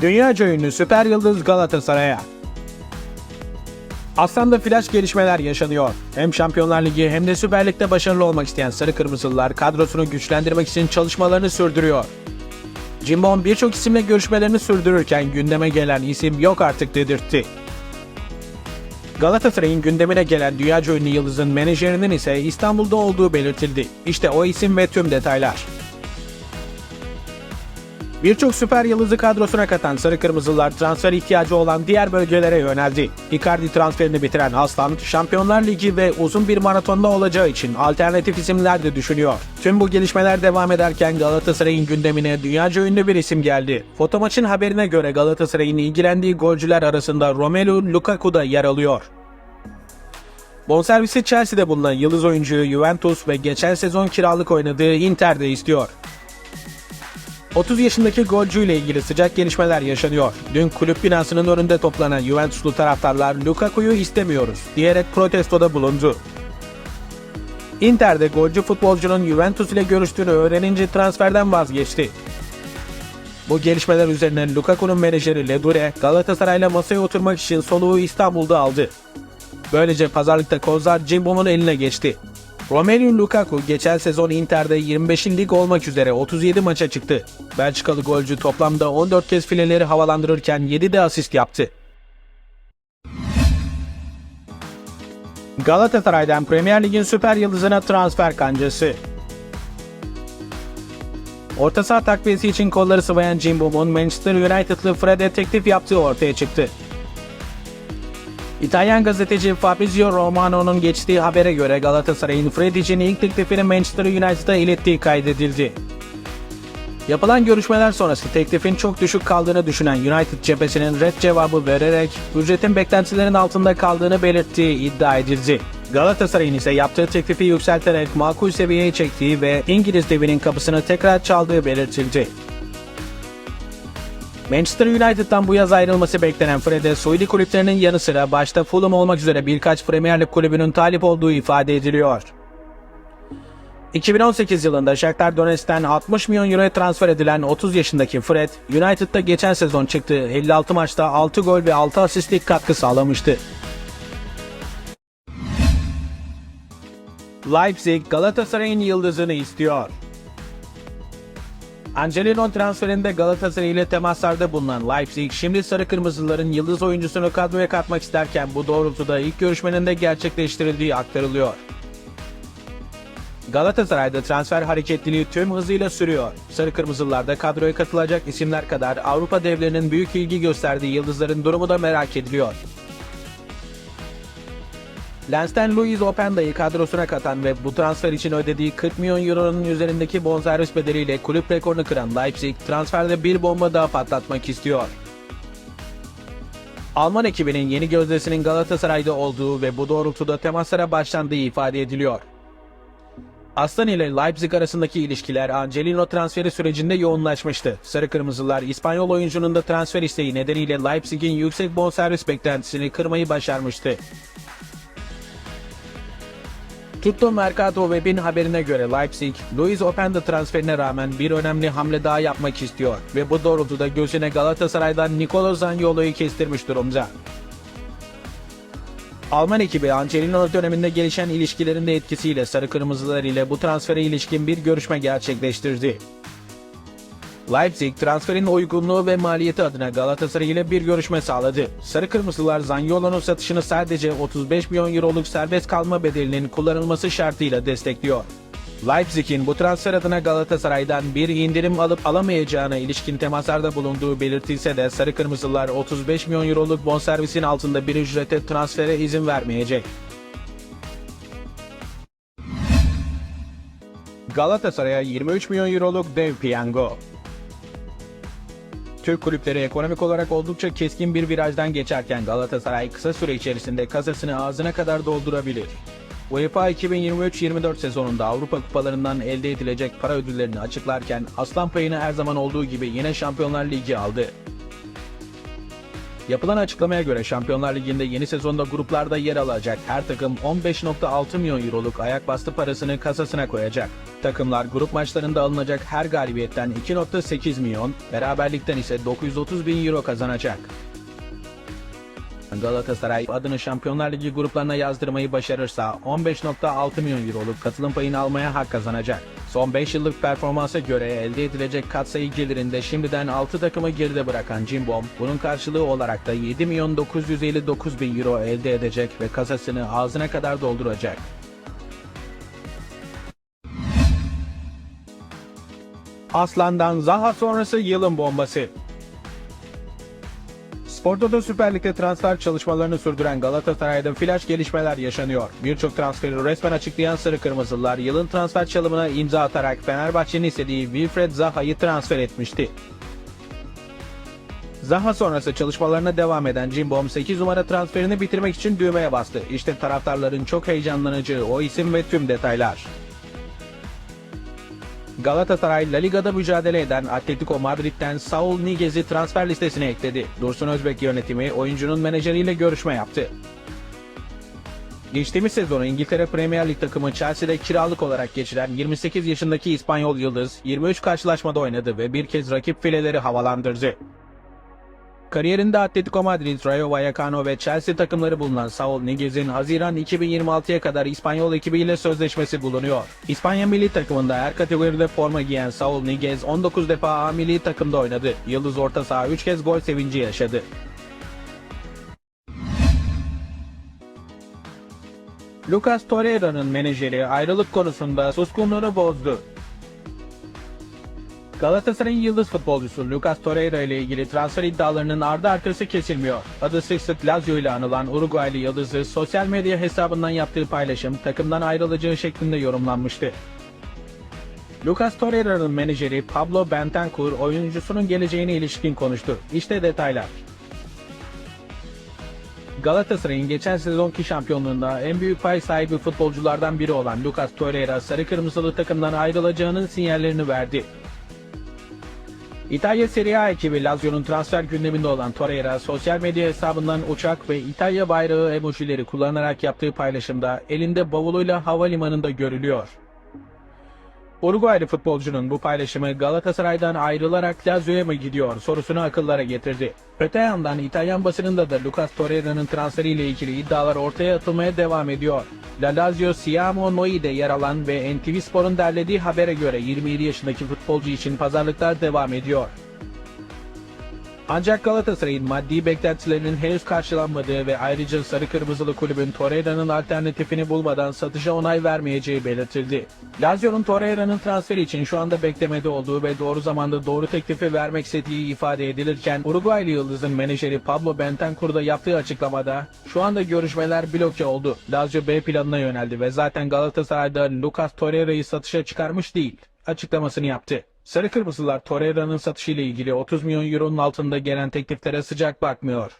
Dünyaca ünlü süper yıldız Galatasaray'a. Aslan'da flash gelişmeler yaşanıyor. Hem Şampiyonlar Ligi hem de Süper Lig'de başarılı olmak isteyen Sarı Kırmızılılar kadrosunu güçlendirmek için çalışmalarını sürdürüyor. Cimbom birçok isimle görüşmelerini sürdürürken gündeme gelen isim yok artık dedirtti. Galatasaray'ın gündemine gelen dünyaca ünlü yıldızın menajerinin ise İstanbul'da olduğu belirtildi. İşte o isim ve tüm detaylar. Birçok süper yıldızı kadrosuna katan Sarı Kırmızılar transfer ihtiyacı olan diğer bölgelere yöneldi. Icardi transferini bitiren Aslan, Şampiyonlar Ligi ve uzun bir maratonda olacağı için alternatif isimler de düşünüyor. Tüm bu gelişmeler devam ederken Galatasaray'ın gündemine dünyaca ünlü bir isim geldi. Fotomaç'ın haberine göre Galatasaray'ın ilgilendiği golcüler arasında Romelu Lukaku da yer alıyor. Bonservisi Chelsea'de bulunan yıldız oyuncuyu Juventus ve geçen sezon kiralık oynadığı Inter'de istiyor. 30 yaşındaki golcü ile ilgili sıcak gelişmeler yaşanıyor. Dün kulüp binasının önünde toplanan Juventuslu taraftarlar Lukaku'yu istemiyoruz diyerek protestoda bulundu. Inter'de golcü futbolcunun Juventus ile görüştüğünü öğrenince transferden vazgeçti. Bu gelişmeler üzerine Lukaku'nun menajeri Ledure Galatasaray'la masaya oturmak için soluğu İstanbul'da aldı. Böylece pazarlıkta kozlar Cimbom'un eline geçti. Romelu Lukaku geçen sezon Inter'de 25. lig olmak üzere 37 maça çıktı. Belçikalı golcü toplamda 14 kez fileleri havalandırırken 7 de asist yaptı. Galatasaray'dan Premier Lig'in süper yıldızına transfer kancası. Orta saha takviyesi için kolları sıvayan Cimbom'un Manchester United'lı Fred'e teklif yaptığı ortaya çıktı. İtalyan gazeteci Fabrizio Romano'nun geçtiği habere göre Galatasaray'ın Fred için ilk teklifini Manchester United'a ilettiği kaydedildi. Yapılan görüşmeler sonrası teklifin çok düşük kaldığını düşünen United cephesinin red cevabı vererek ücretin beklentilerin altında kaldığını belirttiği iddia edildi. Galatasaray'ın ise yaptığı teklifi yükselterek makul seviyeye çektiği ve İngiliz devinin kapısını tekrar çaldığı belirtildi. Manchester United'dan bu yaz ayrılması beklenen Fred'e Suudi kulüplerinin yanı sıra başta Fulham olmak üzere birkaç Premier Lig kulübünün talip olduğu ifade ediliyor. 2018 yılında Shakhtar Donetsk'ten 60 milyon euroya transfer edilen 30 yaşındaki Fred, United'da geçen sezon çıktığı 56 maçta 6 gol ve 6 asistlik katkı sağlamıştı. Leipzig Galatasaray'ın yıldızını istiyor. Angelino transferinde Galatasaray ile temaslarda bulunan Leipzig, şimdi Sarı Kırmızıların yıldız oyuncusunu kadroya katmak isterken bu doğrultuda ilk görüşmenin de gerçekleştirildiği aktarılıyor. Galatasaray'da transfer hareketliliği tüm hızıyla sürüyor. Sarı Kırmızılarda kadroya katılacak isimler kadar Avrupa devlerinin büyük ilgi gösterdiği yıldızların durumu da merak ediliyor. Lens'ten Luis Openda'yı kadrosuna katan ve bu transfer için ödediği 40 milyon euronun üzerindeki bonservis bedeliyle kulüp rekorunu kıran Leipzig transferde bir bomba daha patlatmak istiyor. Alman ekibinin yeni gözdesinin Galatasaray'da olduğu ve bu doğrultuda temaslara başlandığı ifade ediliyor. Aslan ile Leipzig arasındaki ilişkiler Angelino transferi sürecinde yoğunlaşmıştı. Sarı Kırmızılar İspanyol oyuncunun da transfer isteği nedeniyle Leipzig'in yüksek bonservis beklentisini kırmayı başarmıştı. Tutto Mercato Web'in haberine göre Leipzig, Luis Openda transferine rağmen bir önemli hamle daha yapmak istiyor ve bu doğrultuda gözüne Galatasaray'dan Nicolo Zaniolo'yu kestirmiş durumda. Alman ekibi Angelino döneminde gelişen ilişkilerin de etkisiyle Sarı Kırmızılar ile bu transfere ilişkin bir görüşme gerçekleştirdi. Leipzig transferin uygunluğu ve maliyeti adına Galatasaray ile bir görüşme sağladı. Sarı Kırmızılar Zaniolo'nun satışını sadece 35 milyon euroluk serbest kalma bedelinin kullanılması şartıyla destekliyor. Leipzig'in bu transfer adına Galatasaray'dan bir indirim alıp alamayacağına ilişkin temaslarda bulunduğu belirtilse de Sarı Kırmızılar 35 milyon euroluk bonservisin altında bir ücrete transfere izin vermeyecek. Galatasaray'a 23 milyon euroluk dev piyango. Türk kulüpleri ekonomik olarak oldukça keskin bir virajdan geçerken Galatasaray kısa süre içerisinde kasasını ağzına kadar doldurabilir. UEFA 2023-24 sezonunda Avrupa kupalarından elde edilecek para ödüllerini açıklarken aslan payını her zaman olduğu gibi yine Şampiyonlar Ligi aldı. Yapılan açıklamaya göre Şampiyonlar Ligi'nde yeni sezonda gruplarda yer alacak her takım 15.6 milyon euroluk ayak bastı parasını kasasına koyacak. Takımlar grup maçlarında alınacak her galibiyetten 2.8 milyon, beraberlikten ise 930 bin euro kazanacak. Galatasaray adını Şampiyonlar Ligi gruplarına yazdırmayı başarırsa 15.6 milyon euroluk katılım payını almaya hak kazanacak. Son 5 yıllık performansa göre elde edilecek katsayı gelirinde şimdiden 6 takımı geride bırakan Cimbom, bunun karşılığı olarak da 7 milyon 959 bin euro elde edecek ve kasasını ağzına kadar dolduracak. Aslan'dan Zaha sonrası yılın bombası. Sportoto Süper Lig'de transfer çalışmalarını sürdüren Galatasaray'da flash gelişmeler yaşanıyor. Birçok transferi resmen açıklayan Sarı Kırmızılar yılın transfer çalımına imza atarak Fenerbahçe'nin istediği Wilfred Zaha'yı transfer etmişti. Zaha sonrası çalışmalarına devam eden Cimbom 8 numara transferini bitirmek için düğmeye bastı. İşte taraftarların çok heyecanlanacağı o isim ve tüm detaylar. Galatasaray La Liga'da mücadele eden Atletico Madrid'den Saul Niguez'i transfer listesine ekledi. Dursun Özbek yönetimi oyuncunun menajeriyle görüşme yaptı. Geçtiğimiz sezonu İngiltere Premier Lig takımı Chelsea'de kiralık olarak geçiren 28 yaşındaki İspanyol Yıldız 23 karşılaşmada oynadı ve bir kez rakip fileleri havalandırdı. Kariyerinde Atletico Madrid, Rayo Vallecano ve Chelsea takımları bulunan Saul Niguez'in Haziran 2026'ya kadar İspanyol ekibiyle sözleşmesi bulunuyor. İspanya milli takımında her kategoride forma giyen Saul Niguez 19 defa A milli takımda oynadı. Yıldız orta saha 3 kez gol sevinci yaşadı. Lucas Torreira'nın menajeri ayrılık konusunda suskunluğunu bozdu. Galatasaray'ın yıldız futbolcusu Lucas Torreira ile ilgili transfer iddialarının ardı arkası kesilmiyor. Adı sık sık Lazio ile anılan Uruguaylı yıldızı sosyal medya hesabından yaptığı paylaşım takımdan ayrılacağı şeklinde yorumlanmıştı. Lucas Torreira'nın menajeri Pablo Bentancur oyuncusunun geleceğine ilişkin konuştu. İşte detaylar. Galatasaray'ın geçen sezonki şampiyonluğunda en büyük pay sahibi futbolculardan biri olan Lucas Torreira sarı kırmızılı takımdan ayrılacağının sinyallerini verdi. İtalya Serie A ekibi Lazio'nun transfer gündeminde olan Torreira sosyal medya hesabından uçak ve İtalya bayrağı emojileri kullanarak yaptığı paylaşımda elinde bavuluyla havalimanında görülüyor. Uruguaylı futbolcunun bu paylaşımı Galatasaray'dan ayrılarak Lazio'ya mı gidiyor sorusunu akıllara getirdi. Öte yandan İtalyan basınında da Lucas Torreira'nın transferiyle ilgili iddialar ortaya atılmaya devam ediyor. La Lazio Siamo Noi'de yer alan ve NTV Spor'un derlediği habere göre 27 yaşındaki futbolcu için pazarlıklar devam ediyor. Ancak Galatasaray'ın maddi beklentilerinin henüz karşılanmadığı ve ayrıca Sarı Kırmızılı kulübün Torreira'nın alternatifini bulmadan satışa onay vermeyeceği belirtildi. Lazio'nun Torreira'nın transferi için şu anda beklemede olduğu ve doğru zamanda doğru teklifi vermek istediği ifade edilirken Uruguaylı Yıldız'ın menajeri Pablo Bentancur da yaptığı açıklamada şu anda görüşmeler bloke oldu. Lazio B planına yöneldi ve zaten Galatasaray'da Lucas Torreira'yı satışa çıkarmış değil açıklamasını yaptı. Sarı Kırmızılar Torreira'nın satışı ile ilgili 30 milyon euronun altında gelen tekliflere sıcak bakmıyor.